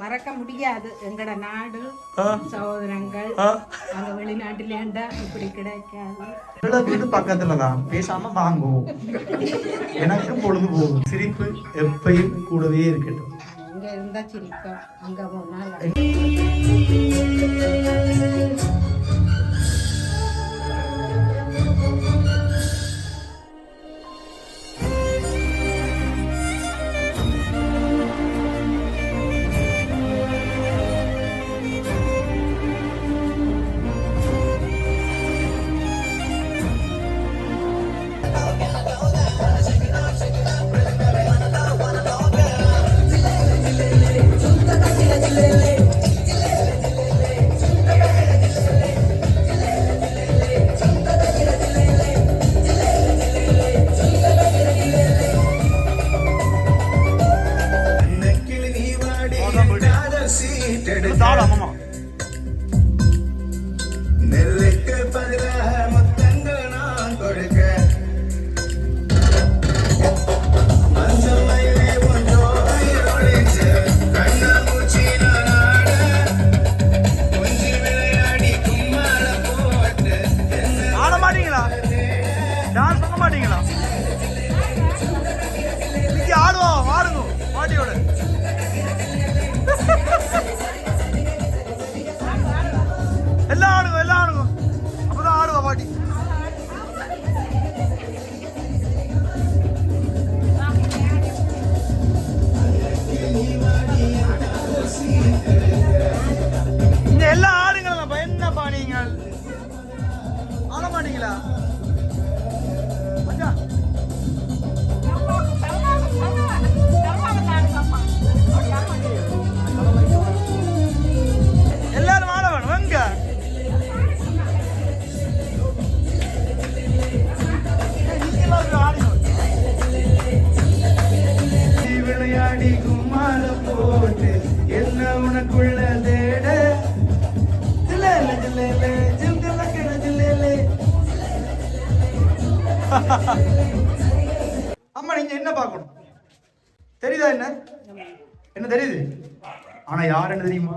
மறக்க முடியாது. எங்கட நாடு. சகோதரங்கள். அங்க வெளிநாட்டிலேண்டா இப்படி கிடைக்காது? என்னோட வீடு பக்கத்துல தான். பேசாம வாங்குவோம் எனக்கு பொழுது போகும் சிரிப்பு எப்பயும் கூடவே இருக்கட்டும். இங்க இருந்தா சிரிக்கும் அங்க போனால் ஆட அம்மா நீங்க என்ன பார்க்கணும்? தெரியுதா என்ன? என்ன தெரியுது? ஆனா யார் என்ன தெரியுமா?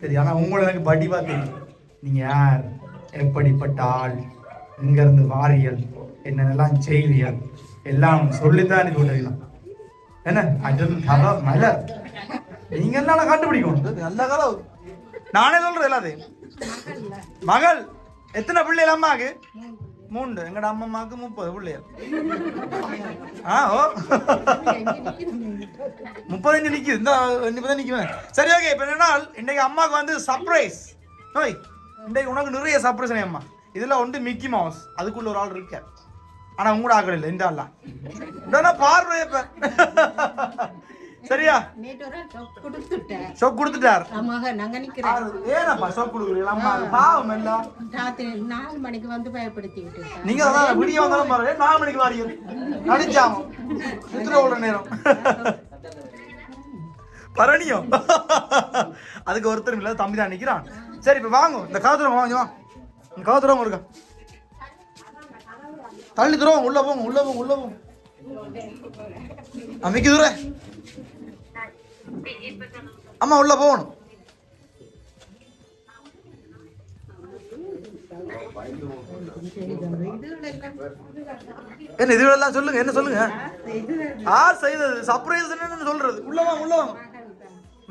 தெரியும் ஆனா உங்களை எனக்கு படிவா தெரியும் நீங்க யார்? எப்படிப்பட்ட ஆள்? இங்க இருந்து வாரியல். என்னென்னலாம் செய்வியல் எல்லாம் சொல்லித்தான் இது விட்டுருக்கலாம் என்ன? அஜன் கதை மலர் நீங்க எல்லாம் கண்டுபிடிக்கணும்? நல்ல கதை. நானே சொல்றது எல்லாத்தையும். மகள் எத்தனை பிள்ளைகள் அம்மாக்கு மூன்று எங்கட அம்மாவுக்கு முப்பது பிள்ளைகள் ஆ ஓ முப்பது முப்பத்தஞ்சு நிக்குது இந்த முப்பது நிக்குவேன் சரி ஓகே இப்போ என்னன்னா இன்னைக்கு அம்மாவுக்கு வந்து சர்ப்ரைஸ் ஓய் இன்னைக்கு உனக்கு நிறைய சர்ப்ரைஸ் அம்மா இதுல ஒன்று மிக்கி மவுஸ் அதுக்குள்ள ஒரு ஆள் இருக்க ஆனா உங்களோட ஆக்கள் இல்லை இந்த ஆள்லாம் இந்த பார்வை சரியா? ஷோக் கொடுத்துட்டார். மகன் நாங்க ஏனப்பா ஷோக் கொடுக்குறீங்களா அம்மா பாவம் எல்லாம் ராத்திரி நாலு மணிக்கு வந்து நீங்க அதான் விடிய வந்தாலும் பாருங்க நாலு மணிக்கு வாரீங்க? நடிச்சாம? நித்திர உள்ள நேரம். பரணியம் அதுக்கு ஒருத்தர் இல்ல தம்பி தான் நிக்கிறான். சரி இப்ப வாங்க. இந்த காதுரம் வாங்க வா இந்த காதுரம் இருக்கா தள்ளி தருவோம் உள்ள போங்க உள்ள போங்க உள்ள போங்க. அம்மிக்கு தூர. அம்மா உள்ள போகணும். என்ன இதுவெல்லாம் சொல்லுங்க என்ன சொல்லுங்க? யார் செய்தது? சர்ப்ரைஸ் என்னன்னு சொல்றது. உள்ளவா உள்ளவா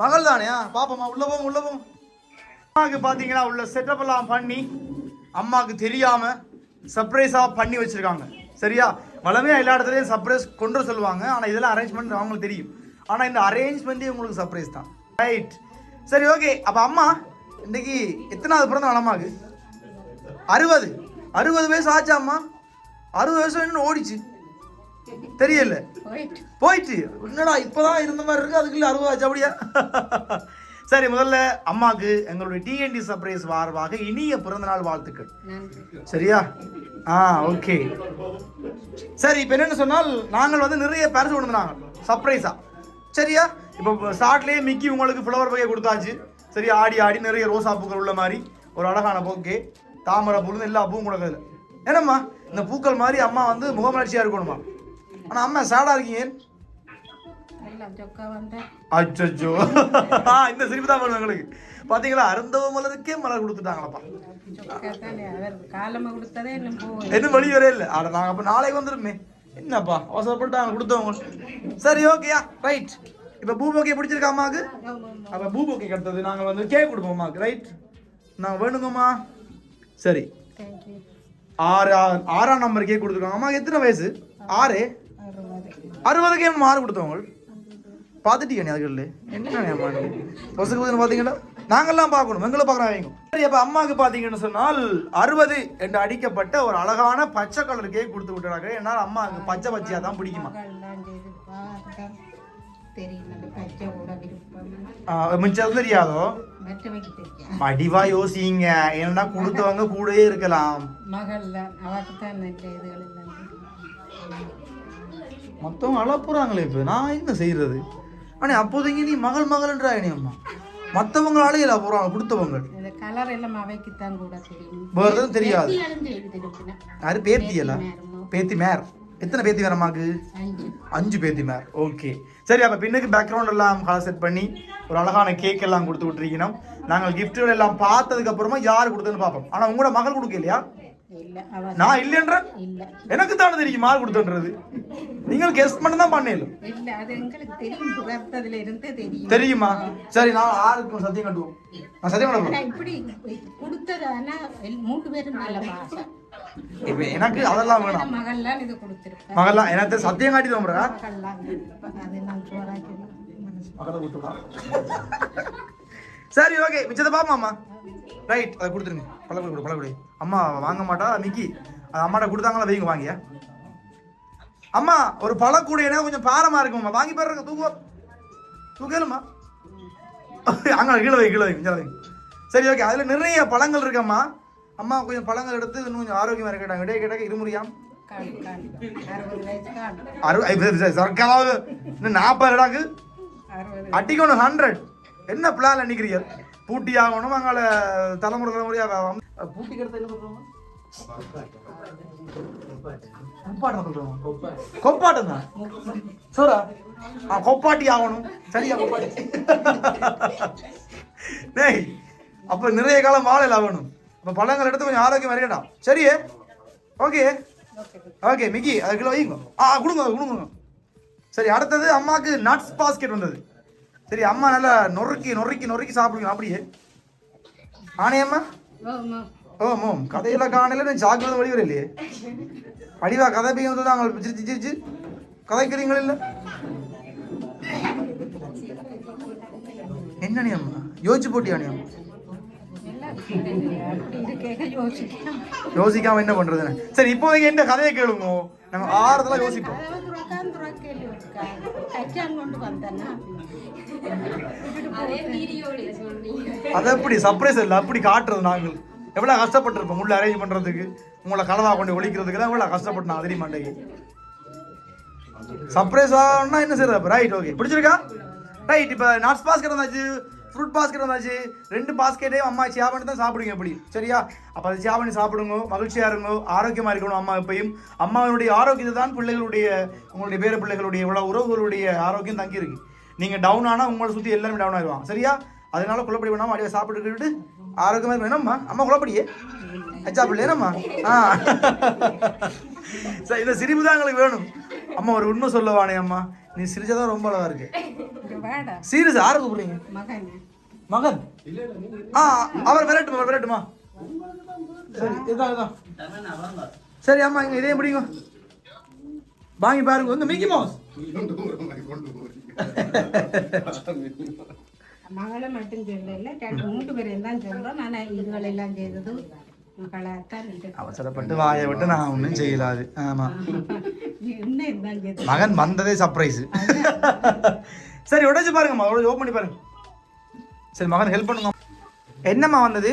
மகள் தானே பாப்பம்மா உள்ள போங்க உள்ள போங்க அம்மாவுக்கு பாத்தீங்கன்னா உள்ள செட்டப் எல்லாம் பண்ணி அம்மாவுக்கு தெரியாம சர்ப்ரைஸா பண்ணி வச்சிருக்காங்க. சரியா? வளமையா எல்லா இடத்துலயும் சர்ப்ரைஸ் கொண்டு சொல்லுவாங்க. ஆனா இதெல்லாம் அரேஞ்ச்மெண்ட் அவங்களுக்கு தெரியும். ஆனா இந்த அரேஞ்ச்மெண்ட்டே உங்களுக்கு சர்ப்ரைஸ் தான். ரைட் சரி ஓகே அப்ப அம்மா இன்னைக்கு எத்தனாவது பிறந்த நாள் அம்மாவுக்கு? அறுபது. அறுபது வயசு ஆச்சா அம்மா? அறுபது வயசு இன்னும் ஓடிச்சு. தெரியல. போயிட்டு. என்னடா இப்பதான் இருந்த மாதிரி இருக்கு. அதுக்குள்ள அறுபது ஆச்சு அப்படியா? சரி முதல்ல அம்மாக்கு எங்களுடைய டிஎன்டி சர்ப்ரைஸ் வாரமாக இனிய பிறந்தநாள் வாழ்த்துக்கள். சரியா? ஆ ஓகே சரி இப்போ என்னன்னு சொன்னால் நாங்கள் வந்து நிறைய பரிசு கொண்டு வந்தாங்க சர்ப்ரைஸா சரியா? இப்போ ஸ்டார்ட்லேயே மிக்கி உங்களுக்கு ஃப்ளவர் பகை கொடுத்தாச்சு. சரியா ஆடி ஆடி நிறைய ரோசா பூக்கள் உள்ள மாதிரி. ஒரு அழகான போக்கே தாமரை பூன்னு எல்லா பூவும் கொடுக்குது என்னம்மா? இந்த பூக்கள் மாதிரி அம்மா வந்து முகமலர்ச்சியாக இருக்கணுமா? ஆனால் அம்மா சேடாக இருக்கீங்க. அச்சோ இந்த சிரிப்பு தான் வரும் எங்களுக்கு. பாத்தீங்களா? அருந்தவ மலருக்கே மலர் கொடுத்துட்டாங்களப்பா. எதுவும் வழி வரே இல்லை. ஆட நாங்கள் அப்போ நாளைக்கு வந்துருமே. என்னப்பா? அவசரப்பட்டாங்க கொடுத்தவங்க. சரி ஓகேயா. ரைட் இப்போ பூபோக்கே பிடிச்சிருக்கா அம்மாவுக்கு? அப்போ பூபோக்கே அடுத்தது நாங்கள் வந்து கேக் கொடுப்போம் அம்மாவுக்கு. ரைட் நாங்கள் வேணுங்கம்மா. சரி. ஆறு ஆறாம் நம்பர் கேக் கொடுத்துருக்காங்க. அம்மாவுக்கு எத்தனை வயசு? ஆறு. அறுபது அறுபதுக்கே ஆறு கொடுத்தவங்க? பார்த்துட்டீங்க நீ அதுக்குள்ள என்ன அம்மா பொசுக்கு பொசுக்கு பார்த்தீங்கன்னா நாங்கெல்லாம் பார்க்கணும். எங்களை பார்க்குறாங்க சரி அப்போ அம்மாவுக்கு பார்த்தீங்கன்னு சொன்னால் அறுபது என்று அடிக்கப்பட்ட ஒரு அழகான பச்சை கலர் கேக் கொடுத்து விட்டுறாங்க என்னால் அம்மாவுக்கு பச்சை பச்சையாக தான் பிடிக்குமா? மகள்லாம் செய்து மிச்சம் தெரியாதோ? மற்றவைக்கு தெரியும் மடிவா யோசிங்க. ஏன்னா கொடுத்தவங்க கூடயே இருக்கலாம். மொத்தம் தான் அவருக்கு இப்போ. நான் என்ன செய்யறது? ஆனால் அப்போதைக்கு நீ மகள் மகள்ன்றா நீ அம்மா. மற்றவங்க அழையல போகிறாங்க கொடுத்தவங்க கலர் எல்லாம் கூட தெரியும். வேறு எதுவும் தெரியாது. யாரு? பேத்தியல பேத்தி மேர் எத்தனை பேத்தி வேற அம்மாக்கு அஞ்சு. பேத்தி மேர். ஓகே. சரி அப்போ பின்னுக்கு பேக்ரவுண்ட் எல்லாம் கலர் செட் பண்ணி ஒரு அழகான கேக் எல்லாம் கொடுத்து விட்டுருக்கணும். நாங்கள் கிஃப்ட்டுகள் எல்லாம் பார்த்ததுக்கு அப்புறமா யார் கொடுத்ததுன்னு பார்ப்போம். ஆனால் உங்களோட மகள் கொடுக்க இல்லையா இல்ல அவ நான் இல்லைன்ற? இல்ல. எனக்கு தானே தெரியும் யார் கொடுத்தன்றது. நீங்கள் கெஸ்ட் மட்டும் தான் பண்ணல இல்ல அது எங்களுக்கு தெரியும் பிறந்ததுல இருந்து தெரியும். தெரியுமா? சரி நான் ஆறுக்கும் சத்தியம் கட்டுவோம். நான் சத்தியம் கட்டுவோம். இப்படி கொடுத்தது ஆனா எல்- மூன்று பேரும் நல்ல பாசம். இப்போ எனக்கு அதெல்லாம் வேணாம். மகள்லாம் இது கொடுத்துருக்கேன் மகள்லாம் எனக்கு சத்தியம் காட்டி தோம்புறா மகளை விட்டுடா சரி ஓகே மிச்சத்தை பாப்பாம்மா ரைட் அதை கொடுத்துருங்க. பழகுடி கொடு பழகுடி அம்மா வாங்க மாட்டா மிக்கி. அது அம்மாட்ட கொடுத்தாங்களா வைங்க வாங்கியா அம்மா ஒரு பழக்கூடியனா கொஞ்சம் பாரமா இருக்கும்மா. வாங்கி பாருங்க தூக்குவோம் தூக்கலுமா அங்க கீழே வை கீழே வை கொஞ்சம் வை. சரி ஓகே அதுல நிறைய பழங்கள் இருக்கம்மா. அம்மா கொஞ்சம் பழங்கள் எடுத்து இன்னும் கொஞ்சம் ஆரோக்கியமா இருக்கட்டாங்க இடையே கேட்டாக்க இருமுறியாம். சர்க்காவது. நாற்பது அட்டிக்கணும் ஹண்ட்ரட் என்ன பிளான் நினைக்கிறீங்க பூட்டி ஆகணும் அங்கால தலைமுறை தலைமுறையாக பூட்டி கிடத்த என்ன கொப்பாட்டம் தான். சோரா? ஆ கொப்பாட்டி ஆகணும். சரியா? கொப்பாட்டி டேய் அப்ப நிறைய காலம் வாழையில் ஆகணும். அப்ப பழங்கள் எடுத்து கொஞ்சம் ஆரோக்கியம் வரையடா சரியே ஓகே. ஓகே மிக்கி அது கிலோ வைங்க ஆ கொடுங்க கொடுங்க. சரி அடுத்தது அம்மாக்கு நட்ஸ் பாஸ்கெட் வந்தது. சரி அம்மா நல்லா நொறுக்கி நொறுக்கி நொறுக்கி சாப்பிடுங்க அப்படியே. ஆனே அம்மா. ஓ மோம் கதையெல்லாம் காணல நான் சாக்கிரதை வழி வர இல்லையே அடிவா கதை பையன் வந்து அவங்க சிரிச்சு சிரிச்சு. கதைக்கிறீங்களா இல்ல? என்ன நீ அம்மா? யோசிச்சு போட்டியா நீ அம்மா யோசிக்காம. என்ன பண்றதுன்னு. சரி இப்போதைக்கு என்ன கதையை கேளுங்க. நாங்க ஆறுதலா யோசிப்போம். அது எப்படி? சர்ப்ரைஸ் இல்லை. அப்படி காட்டுறது நாங்கள். எவ்வளோ கஷ்டப்பட்டிருப்போம் உள்ள அரேஞ்ச் பண்ணுறதுக்கு உங்களை கலவா கொண்டு ஒழிக்கிறதுக்கு தான் எவ்வளோ கஷ்டப்பட்டு நான் தெரியுமா மாட்டேங்க சர்ப்ரைஸ் ஆகணும்னா என்ன செய்யறது ரைட் ஓகே பிடிச்சிருக்கா? ரைட் இப்போ நட்ஸ் பாஸ்கெட் வந்தாச்சு. ஃப்ரூட் பாஸ்கெட் வந்தாச்சு. ரெண்டு பாஸ்கெட்டையும் அம்மா சேவ் பண்ணி தான் சாப்பிடுங்க எப்படி சரியா? அப்போ அதை சேவ் பண்ணி சாப்பிடுங்க. மகிழ்ச்சியாக இருங்க. ஆரோக்கியமாக இருக்கணும் அம்மா எப்பயும் அம்மாவுடைய ஆரோக்கியத்தை தான் பிள்ளைகளுடைய உங்களுடைய பேர பிள்ளைகளுடைய இவ்வளோ உறவுகளுடைய ஆரோக்கியம் தங்கி இருக்கு. நீங்கள் டவுன் ஆனால் உங்களை சுற்றி எல்லாருமே டவுன் ஆயிடுவாங்க சரியா? அதனால குழப்படி வேணாம் அடியை சாப்பிட்டுக்கிட்டு ஆரோக்கியமாக இருக்கணும். என்னம்மா? அம்மா குழப்படியே? அச்சா பிள்ளை என்னம்மா? ஆ. சரி இந்த சிரிப்பு தான் எங்களுக்கு வேணும். அம்மா ஒரு உண்மை சொல்லவானே அம்மா. நீ சிரிச்சதான் ரொம்ப அழகா இருக்கு. சீரியஸ் யாரை கூப்பிடுறீங்க? மகன். ஆ அவர் விரட்டுமா அவர் விரட்டுமா சரி இதான் இதான். சரி அம்மா இங்க இதே பிடிங்க. வாங்கி பாருங்க. வந்து மிக்கி மவுஸ். மகளை மட்டும் சொல்லல மூன்று பேரையும் தான் சொல்றோம். நான் இதுகள் எல்லாம் செய்தது மகளாத்தான் இருக்கு அவசரப்பட்டு வாயை விட்டு நான் ஒன்றும் செய்யலாது. ஆமா. மகன் வந்ததே சர்ப்ரைஸ் சரி உடைச்சு பாருங்கம்மா உடச்சு ஓப்பன் பண்ணி பாருங்க. சரி மகன் ஹெல்ப் பண்ணுங்க. என்னம்மா வந்தது?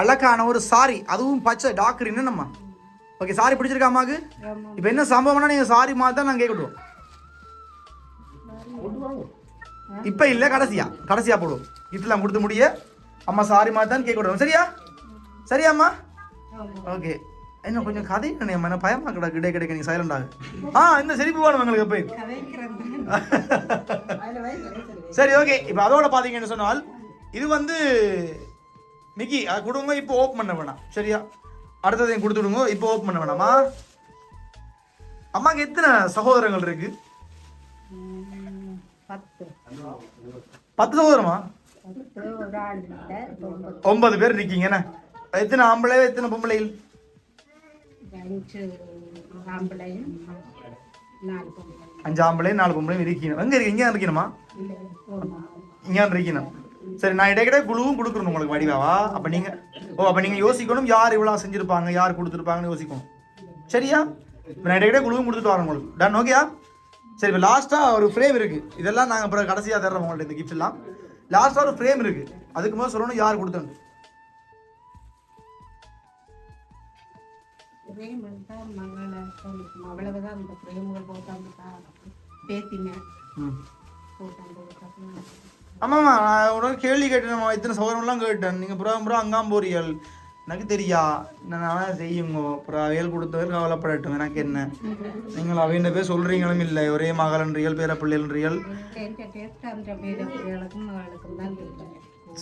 அழகான ஒரு சாரி அதுவும் பச்சை டாக்டர் என்னம்மா? ஓகே சாரி பிடிச்சிருக்கா அம்மாக்கு இப்போ என்ன சம்பவம்னா நீங்கள் சாரி மாதிரி தான் நான் கேட்கட்டும் இப்போ இல்லை கடைசியா. கடைசியா போடுவோம் கிஃப்ட்லாம் கொடுத்து முடிய. அம்மா சாரி மாதிரி தான் கேட்கட்டும் சரியா சரியா? அம்மா ஓகே என்ன கொஞ்சம் கதை என்ன பயமா கிடக்கு கிடை கிடைக்க நீங்க சைலண்ட் ஆகு. ஆ இந்த சிரிப்பு வேணும் எங்களுக்கு போய். சரி ஓகே இப்போ அதோட பார்த்தீங்கன்னு சொன்னால் இது வந்து மிக்கி அது கொடுங்க இப்போ ஓப்பன் பண்ண வேணாம். சரியா? அடுத்ததையும் கொடுத்துடுங்க இப்போ ஓப்பன் பண்ண வேணாமா? அம்மாக்கு எத்தனை சகோதரங்கள் இருக்கு? பத்து. சகோதரமா? ஒன்பது. பேர் இருக்கீங்க என்ன? எத்தனை ஆம்பளை எத்தனை பொம்பளையில் அஞ்சு ஆம்பளையும் நாலு பொம்பளை அஞ்சு ஆம்பளை நாலு பொம்பளையும் இருக்கீங்க எங்க இருக்கு இங்கே இருக்கணுமா இல்லை இங்கே இருக்கணும் சரி நான் இடைக்கிட்ட குழுவும் கொடுக்குறேன் உங்களுக்கு வடிவாவா அப்போ நீங்கள் ஓ அப்போ நீங்கள் யோசிக்கணும் யார் இவ்வளோ செஞ்சுருப்பாங்க யார் கொடுத்துருப்பாங்கன்னு யோசிக்கணும் சரியா இப்போ நான் இடைக்கிட்ட குழுவும் கொடுத்துட்டு வரேன் உங்களுக்கு டன் ஓகேயா சரி இப்போ லாஸ்ட்டாக ஒரு ஃப்ரேம் இருக்குது இதெல்லாம் நாங்கள் அப்புறம் கடைசியாக தர்றோம் உங்கள்ட்ட இந்த கிஃப்ட் எல்லாம் லாஸ்ட்டாக ஒரு ஃப்ரேம் இருக்குது அதுக்கு முதல்ல சொல்லணும் யார் கொடுத்தோன்னு பிரேம் தான் மகளை சொல்லிக்கணும் அவ்வளவுதான் அந்த பிரேமுகள் போட்டாங்க பேத்தின ம். போட்டாங்க ஆமாம்மா நான் உடனே கேள்வி கேட்டேன் இத்தனை சௌகரம்லாம் கேட்டேன். நீங்கள் புறா புறா அங்காம் போறீர்கள் எனக்கு தெரியா. நான் செய்யுங்க. அப்புறம் அவையல் கொடுத்தவர்கள் கவலைப்படட்டும். எனக்கு என்ன? நீங்கள் அவையின் பேர் சொல்கிறீங்களும் இல்லை. ஒரே மகளன்றீர்கள் பேர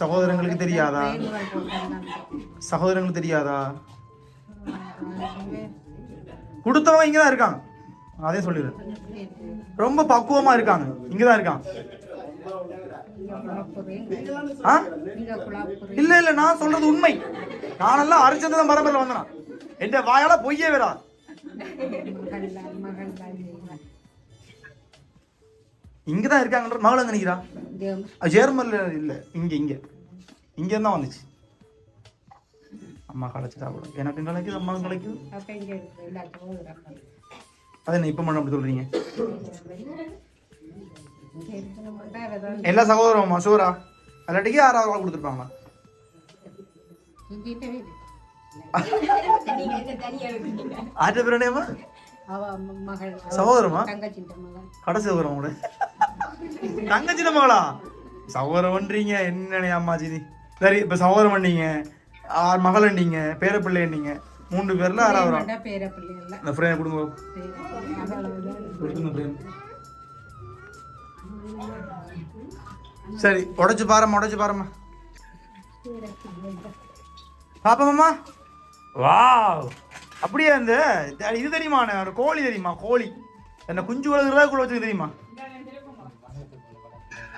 சகோதரங்களுக்கு தெரியாதா? சகோதரங்களுக்கு தெரியாதா? கொடுத்தவங்க இங்கே தான் இருக்காங்க அதே சொல்லிடுறேன் ரொம்ப பக்குவமாக இருக்காங்க. இங்கே தான் இருக்காங்க இல்ல இல்ல நான் சொல்றது உண்மை. நானெல்லாம் அரிச்சந்திரன் பரம்பரையில் வந்தேன். என் வாயால பொய்யே வரா இங்கதான் இருக்காங்கன்ற மகள் அது ஜெர்மன்ல இல்ல இங்க இங்க. இங்க தான் வந்துச்சு. அம்மா களைச்சிட்டா கூட எனக்கும் கலைக்குது அம்மாவும் கலைக்குது. அதை என்ன இப்ப மட்டும் அப்படி அவதான் எல்லா சகோதரமா சூரா அல்லாட்டிக்கு யாராவது ஆள் கொடுத்துருப்பாங்களா ஆற்ற பேர் என்னம்மா அவ ம- மகள் அவ சகோதரமா? கடைசி சகோதரம் கூட தங்கச்சின மகளா? சகோதரம் பண்றீங்க என்னனே அம்மாச்சி சரி இப்ப சகோதரம் பண்ணீங்க ஆறு மகளண்டீங்க பேரப்பிள்ளைண்டீங்க மூன்று பேர்ல யாராவது ஒரு ஆள். வேண்டா பேர பிள்ளைகள் இந்த ஃப்ரேம் கொடுங்க. frame. சரி உடைச்சு பாரும்மா உடைச்சு பாரும்மா. பாப்போம்மா வாவ். அப்படியே அந்த இது தெரியுமா ஒரு கோழி தெரியுமா கோழி? என்ன குஞ்சு வளர்க்குறதா குள்ள வச்சு தெரியுமா?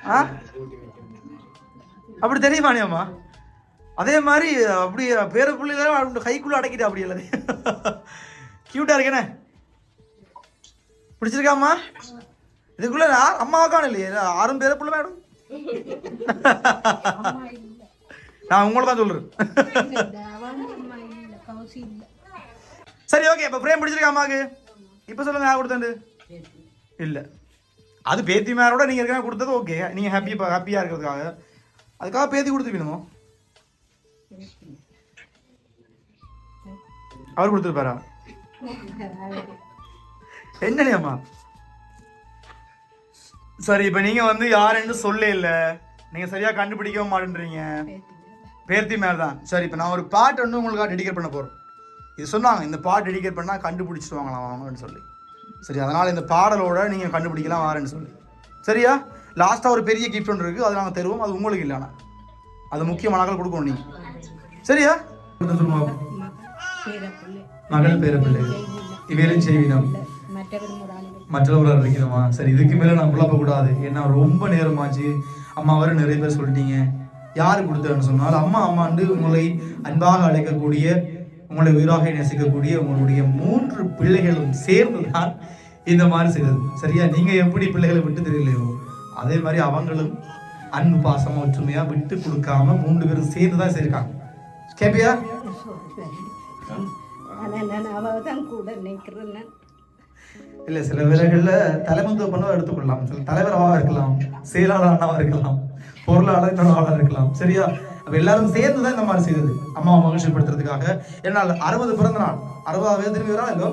ஆ? அப்படி தெரியுமானே அம்மா? அதே மாதிரி அப்படி பேர பிள்ளைகளை கைக்குள்ளே அடக்கிட்டு அப்படி எல்லாத்தையும் கியூட்டா இருக்கேனே. பிடிச்சிருக்காமா இதுக்குள்ள அம்மாவுக்கான இல்லையே ஆறும் பேர பிள்ளை மேடம். நான் உங்களை தான் சொல்றேன். சரி ஓகே இப்போ ஃப்ரேம் பிடிச்சிருக்கா அம்மாவுக்கு? இப்போ சொல்லுங்க யார் கொடுத்தது? இல்லை. அது பேத்தி மேரோட நீங்கள் இருக்கா கொடுத்தது ஓகே நீங்கள் ஹாப்பி ஹாப்பியாக இருக்கிறதுக்காக. அதுக்காக பேத்தி கொடுத்துருக்கணுமோ? அவர் கொடுத்துருப்பாரா? என்னனே அம்மா? சரி இப்போ நீங்கள் வந்து யாருன்னு சொல்ல இல்லை. நீங்கள் சரியாக கண்டுபிடிக்கவும் மாட்டேன்றீங்க. பேர்த்தி மேல் தான் சரி இப்போ நான் ஒரு பாட்டு வந்து உங்களுக்காக டெடிகேட் பண்ண போகிறேன் இது சொன்னாங்க இந்த பாட்டு டெடிகேட் பண்ணால் கண்டுபிடிச்சிடுவாங்களாம் அவங்கன்னு சொல்லி. சரி அதனால் இந்த பாடலோட நீங்கள் கண்டுபிடிக்கலாம் வாரேன்னு சொல்லி. சரியா? லாஸ்ட்டாக ஒரு பெரிய கிஃப்ட் ஒன்று இருக்குது அது நாங்கள் தருவோம். அது உங்களுக்கு இல்லைனா அது முக்கியமான கொடுக்கணும் நீங்கள் சரியா? மகள் பேர பிள்ளை இவையிலும் செய்வினம். மற்றவர் ஒரு ஆள் மற்றவர்களாக இருக்கணுமா சரி இதுக்கு மேலே நான் குழப்ப கூடாது. ஏன்னா ரொம்ப நேரமாச்சு. அம்மா வர நிறைய பேர் சொல்லிட்டீங்க. யார் கொடுத்தேன்னு சொன்னால் அம்மா அம்மாண்டு உங்களை அன்பாக அழைக்கக்கூடிய உங்களை உயிராக நேசிக்கக்கூடிய உங்களுடைய மூன்று பிள்ளைகளும் சேர்ந்து தான் இந்த மாதிரி செய்தது. சரியா? நீங்க எப்படி பிள்ளைகளை விட்டு தெரியலையோ அதே மாதிரி அவங்களும் அன்பு பாசமா ஒற்றுமையா விட்டு கொடுக்காம மூன்று பேரும் சேர்ந்து தான் செய்யிருக்காங்க கேப்பியா? ஆனால் இல்ல சில வேளைகளில் தலைமத்துவ பண்ணவா எடுத்துக்கொள்ளலாம். சில தலைவராக இருக்கலாம் செயலாளர் அண்ணாவா இருக்கலாம் பொருளாளர் ஆளாக இருக்கலாம். சரியா? அப்ப எல்லாரும் சேர்ந்து தான் இந்த மாதிரி செய்தது. அம்மாவை மகிழ்ச்சிப்படுத்துறதுக்காக. என்னால் அறுபது பிறந்த நாள் அறுபதாவது திரும்பி வரா இல்லோ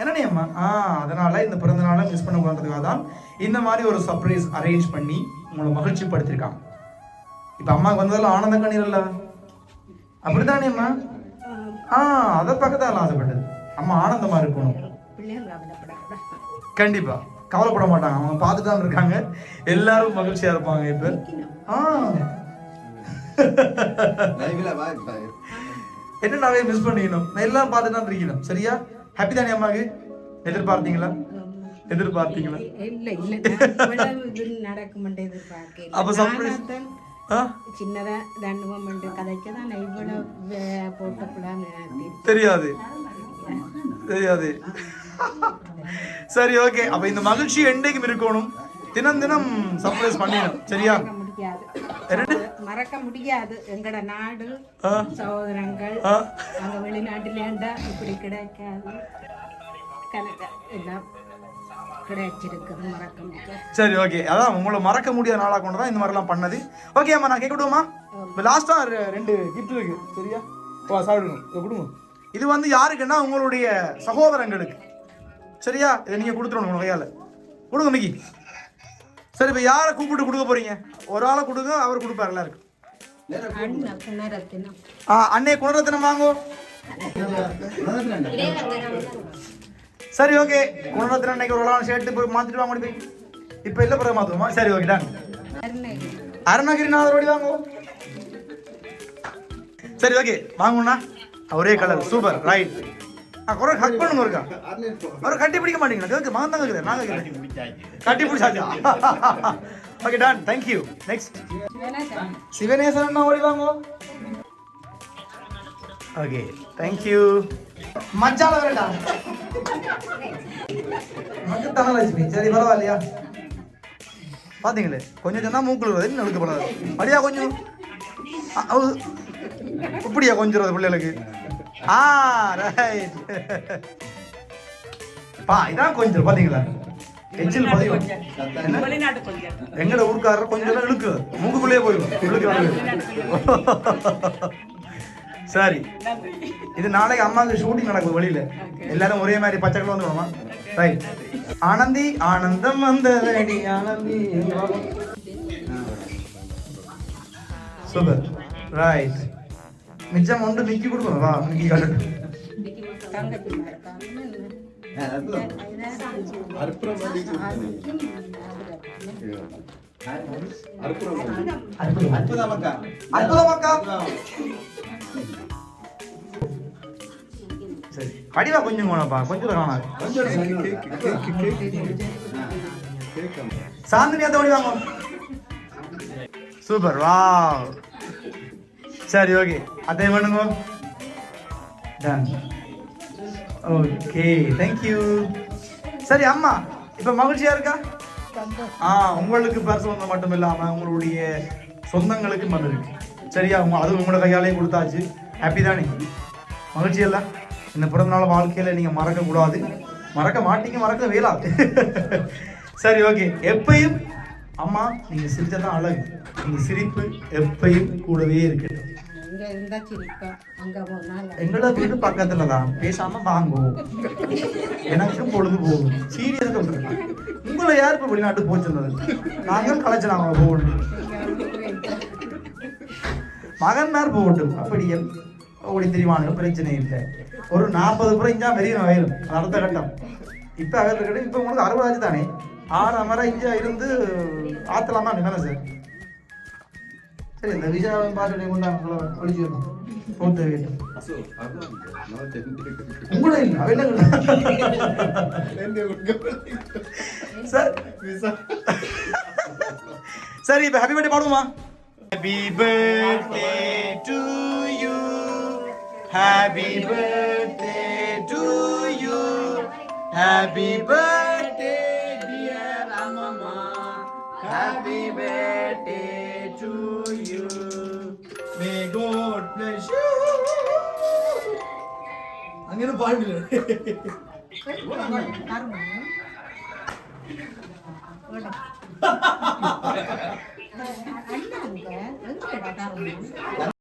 என்னனே அம்மா? ஆ அதனால இந்த பிறந்த நாளை மிஸ் பண்ண கூடாதுக்காக தான் இந்த மாதிரி ஒரு சர்ப்ரைஸ் அரேஞ்ச் பண்ணி உங்களை மகிழ்ச்சிப்படுத்திருக்காங்க இப்ப அம்மாவுக்கு வந்ததெல்லாம் ஆனந்த கண்ணீர் இல்லை. அப்படித்தானே அம்மா ஆ அதை பார்க்க தான் ஆசைப்பட்டது. அம்மா ஆனந்தமா இருக்கணும். கண்டிப்பா. கவலைப்பட மாட்டாங்க. அவங்க பார்த்துட்டு தான் இருக்காங்க. எல்லாரும் மகிழ்ச்சியா இருப்பாங்க இப்ப. ஆ. என்ன நாவே மிஸ் பண்ணிக்கணும்? எல்லாம் பார்த்துட்டு தான் இருக்கணும். சரியா? ஹாப்பி தானே அம்மாக்கு? எதிர்பார்த்தீங்களா? எதிர்பார்த்தீங்களா? இல்ல இல்ல. எதிர்பார்க்கல. அப்ப ஆ? சின்னதா தண்டுவம் கதைச்சதான் நான் இவ்வளவு. தெரியாது. தெரியாது. சரி ஓகே அப்ப இந்த மகிழ்ச்சி என்றைக்கும் இருக்கணும். தினம் தினம் சர்ப்ரைஸ் பண்ணிடணும். சரியா? மறக்க முடியாது. எங்கட நாடு. சகோதரங்கள். அங்க வெளிநாட்டிலேண்டா இப்படி கிடைக்காது. எல்லாம் கிடைச்சிருக்குது மறக்க முடியாது. சரி ஓகே அதான் உங்களை மறக்க முடியாத நாளாக கொண்டு தான் இந்த மாதிரிலாம் பண்ணது. ஓகே அம்மா நான் கேட்க விடுவோமா இப்போ லாஸ்ட்டாக ரெண்டு கிஃப்ட் இருக்கு. சரியா? வா சாப்பிடுங்க. இதை கொடுங்க. இது வந்து யாருக்குன்னா உங்களுடைய சகோதரங்களுக்கு. சரியா? இதை நீங்கள் கொடுத்துடணும் உங்கள் கையால். கொடுங்க மிக்கி. சரி இப்போ யாரை கூப்பிட்டு கொடுக்க போறீங்க? ஒரு ஆளை கொடுங்க அவர் கொடுப்பார் எல்லாருக்கும். ஆ அண்ணே குணரத்தினம் வாங்கோ. சரி ஓகே குணரத்தினம் அன்னைக்கு ஒரு ஆள் சேர்த்து போய் மாற்றிட்டு வாங்க போய் இப்போ இல்லை பிறகு மாற்றுவோமா சரி ஓகே டான் அருணகிரி அருணகிரிநாதர் ஓடி வாங்க. சரி ஓகே வாங்கணும்னா ஒரே கலர் சூப்பர் ரைட் குறை ஹக் பண்ணுங்க ஒருக்கா. அவரை கட்டி பிடிக்க மாட்டீங்களா? கேக்கு மகன் தான் கேக்குறேன் நான் கேக்குறேன். கட்டி பிடிச்சாச்சா? Okay done thank you next Sivanesan அண்ணா ஓடி வாங்க. ஓகே தேங்க்யூ மச்சால வேண்டாம் மக்கு தனலட்சுமி சரி பரவாயில்லையா? பாத்தீங்களே கொஞ்சம் சொன்னா மூக்குல வருது இன்னும் இழுக்கப்படாது அப்படியா கொஞ்சம். இப்படியா கொஞ்சம் பிள்ளைகளுக்கு? ஆ ரைட் பா இதான் கொஞ்சம் பாத்தீங்களா? எச்சில் பதிவு. எங்கட ஊர்க்காரர் கொஞ்சம் இழுக்கு. மூக்குக்குள்ளேயே போயிடும். இழுக்கு சரி. இது நாளைக்கு அம்மாவுக்கு ஷூட்டிங் நடக்குது வெளியில. எல்லாரும் ஒரே மாதிரி பச்சை கலர் வந்துடுவோமா ரைட் ஆனந்தி ஆனந்தம் வந்த வேடி ஆனந்தி. சூப்பர் ரைட் மிச்சம் ஒன்று மிக்கி கொடுக்கணும். வா மிக்கி கட்டு தங்கச்சி அற்புதம் அற்புதம் அக்கா அற்புதம் அக்கா சரி அடிவா கொஞ்சம் போனப்பா கொஞ்சம் காணாது கொஞ்சம் கேக் வாங்க சூப்பர் வாவ். சரி ஓகே. அதே பண்ணுங்க. டன் ஓகே தேங்க்யூ சரி அம்மா இப்போ மகிழ்ச்சியா இருக்கா? ஆ உங்களுக்கு பரிசு மட்டும் இல்லாம உங்களுடைய சொந்தங்களுக்கு வந்திருக்கு சரியா? அது உங்களோட கையாலே கொடுத்தாச்சு. ஹாப்பி தானே? மகிழ்ச்சி எல்லாம் இந்த பிறந்த நாள் வாழ்க்கையில நீங்க மறக்க கூடாது. மறக்க மாட்டீங்க மறக்க வேலாது சரி ஓகே எப்பயும் அம்மா நீங்க சிரிச்சதான் அழகு. நீங்க சிரிப்பு எப்பயும் கூடவே இருக்கட்டும். இங்கே இருந்தால் சிரிப்போம் அங்கே போனால் எங்களோட வீடு பக்கத்தில் தான். பேசாமல் வாங்குவோம் எனக்கும் பொழுது போகும். சீரியஸ் உங்களை யார் இப்போ வெளிநாட்டு போச்சுருந்தது நாங்கள் கலைச்சலாம் நாங்கள் போகணும் மகன்மார் போகட்டும் அப்படியே ஓடி திரிவானுங்க பிரச்சனை இல்லை. ஒரு நாற்பது புறம் இஞ்சா மெரியும் அடுத்த கட்டம். இப்போ அகல் கட்டம் இப்போ உங்களுக்கு அறுபதாச்சு தானே? ஆறு அமரம் இஞ்சா இருந்து ஆத்தலாமா நிகழ சார்? சரி இந்த விஜயாவை பாட்டு கொண்டாங்க ஒழிச்சு வரணும் போட்டு வேண்டும் அசோ அதான் நான் தெரிஞ்சு உங்களே இல்லை அவன் சார் சரி இப்போ ஹாப்பி பர்த்டே பாடுவோமா happy birthday to you happy birthday to you happy birthday dear அம்மம்மா happy birthday to you may god bless you. அங்கே பாடுங்க அண்ணா அங்க எங்கடா தரணும்?